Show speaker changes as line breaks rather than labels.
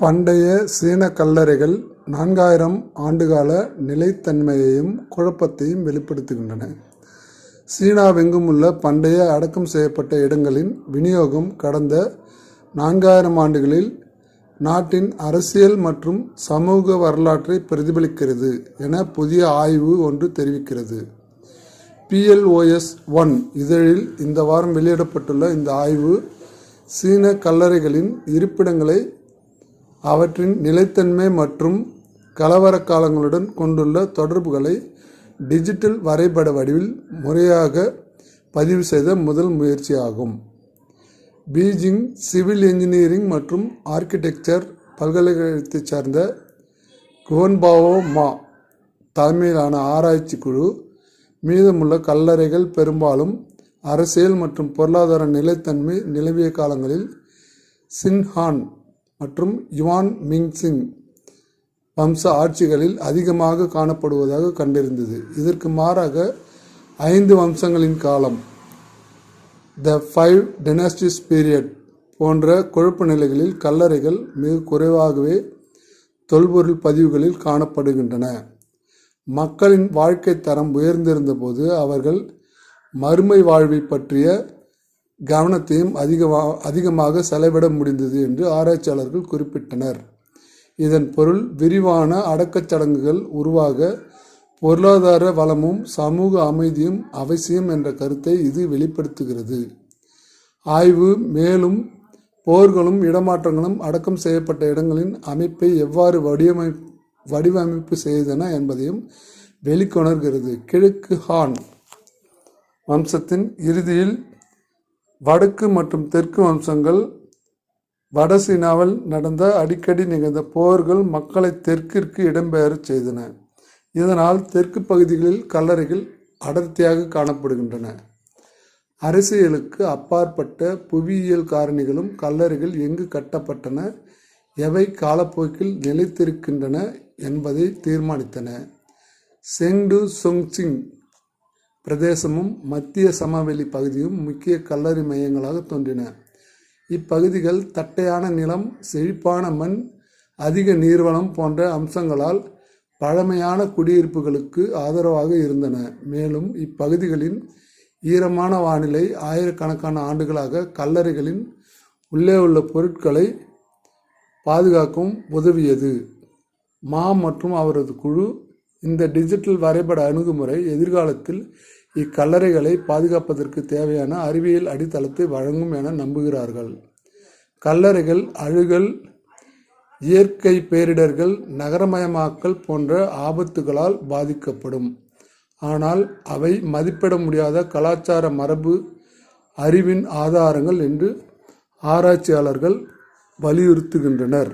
பண்டைய சீன கல்லறைகள் நான்காயிரம் ஆண்டுகால நிலைத்தன்மையையும் குழப்பத்தையும் வெளிப்படுத்துகின்றன. சீனாவெங்கும் உள்ள பண்டைய அடக்கம் செய்யப்பட்ட இடங்களின் விநியோகம் கடந்த நான்காயிரம் ஆண்டுகளில் நாட்டின் அரசியல் மற்றும் சமூக வரலாற்றை பிரதிபலிக்கிறது என புதிய ஆய்வு ஒன்று தெரிவிக்கிறது. பிஎல்ஓஎஸ் ஒன் இதழில் இந்த வாரம் வெளியிடப்பட்டுள்ள இந்த ஆய்வு சீன கல்லறைகளின் இருப்பிடங்களை அவற்றின் நிலைத்தன்மை மற்றும் கலவர காலங்களுடன் கொண்டுள்ள தொடர்புகளை டிஜிட்டல் வரைபட வடிவில் முறையாக பதிவு செய்த முதல் முயற்சியாகும். பீஜிங் சிவில் என்ஜினியரிங் மற்றும் ஆர்க்கிடெக்சர் பல்கலைக்கழகத்தைச் சேர்ந்த குவன்பாவோ மா தலைமையிலான ஆராய்ச்சி குழு மீதமுள்ள கல்லறைகள் பெரும்பாலும் அரசியல் மற்றும் பொருளாதார நிலைத்தன்மை நிலவிய காலங்களில் சின்ஹான் மற்றும் யுவான் மிங்சிங் வம்ச ஆட்சிகளில் அதிகமாக காணப்படுவதாக கண்டறிந்தது. இதற்கு மாறாக ஐந்து வம்சங்களின் காலம் த ஃபைவ் டெனாஸ்டிஸ் பீரியட் போன்ற குழப்ப நிலைகளில் கல்லறைகள் மிக குறைவாகவே தொல்பொருள் பதிவுகளில் காணப்படுகின்றன. மக்களின் வாழ்க்கை தரம் உயர்ந்திருந்தபோது அவர்கள் மறுமை வாழ்வை பற்றிய கவனத்தையும் அதிகமா அதிகமாக செலவிட முடிந்தது என்று ஆராய்ச்சியாளர்கள் குறிப்பிட்டனர். இதன் பொருள் விரிவான அடக்கச் சடங்குகள் உருவாக பொருளாதார வளமும் சமூக அமைதியும் அவசியம் என்ற கருத்தை இது வெளிப்படுத்துகிறது. ஆய்வு மேலும் போர்களும் இடமாற்றங்களும் அடக்கம் செய்யப்பட்ட இடங்களின் அமைப்பை எவ்வாறு வடிவமை வடிவமைப்பு செய்தன என்பதையும் வெளிக்கொணர்கிறது. கிழக்கு ஹான் வம்சத்தின் இறுதியில் வடக்கு மற்றும் தெற்கு வம்சங்கள் வட சீனாவில் நடந்த அடிக்கடி நிகழ்ந்த போர்கள் மக்களை தெற்கிற்கு இடம்பெயரச் செய்தன. இதனால் தெற்கு பகுதிகளில் கல்லறைகள் அடர்த்தியாக காணப்படுகின்றன. அரசியலுக்கு அப்பாற்பட்ட புவியியல் காரணிகளும் கல்லறைகள் எங்கு கட்டப்பட்டன எவை காலப்போக்கில் நிலைத்திருக்கின்றன என்பதை தீர்மானித்தன. செங்டு சொங்சிங் பிரதேசமும் மத்திய சமவெளி பகுதியும் முக்கிய கல்லறை மையங்களாக தோன்றின. இப்பகுதிகள் தட்டையான நிலம் செழிப்பான மண் அதிக நீர்வளம் போன்ற அம்சங்களால் பழமையான குடியிருப்புகளுக்கு ஆதரவாக இருந்தன. மேலும் இப்பகுதிகளின் ஈரமான வானிலை ஆயிரக்கணக்கான ஆண்டுகளாக கல்லறைகளின் உள்ளே உள்ள பொருட்களை பாதுகாக்கும் உதவியது. மா மற்றும் அவரது குழு இந்த டிஜிட்டல் வரைபட அணுகுமுறை எதிர்காலத்தில் இக்கல்லறைகளை பாதுகாப்பதற்கு தேவையான அறிவியல் அடித்தளத்தை வழங்கும் என நம்புகிறார்கள். கல்லறைகள் அழுகல் இயற்கை பேரிடர்கள் நகரமயமாக்கல் போன்ற ஆபத்துகளால் பாதிக்கப்படும். ஆனால் அவை மதிப்பிட முடியாத கலாச்சார மரபு அறிவின் ஆதாரங்கள் என்று ஆராய்ச்சியாளர்கள் வலியுறுத்துகின்றனர்.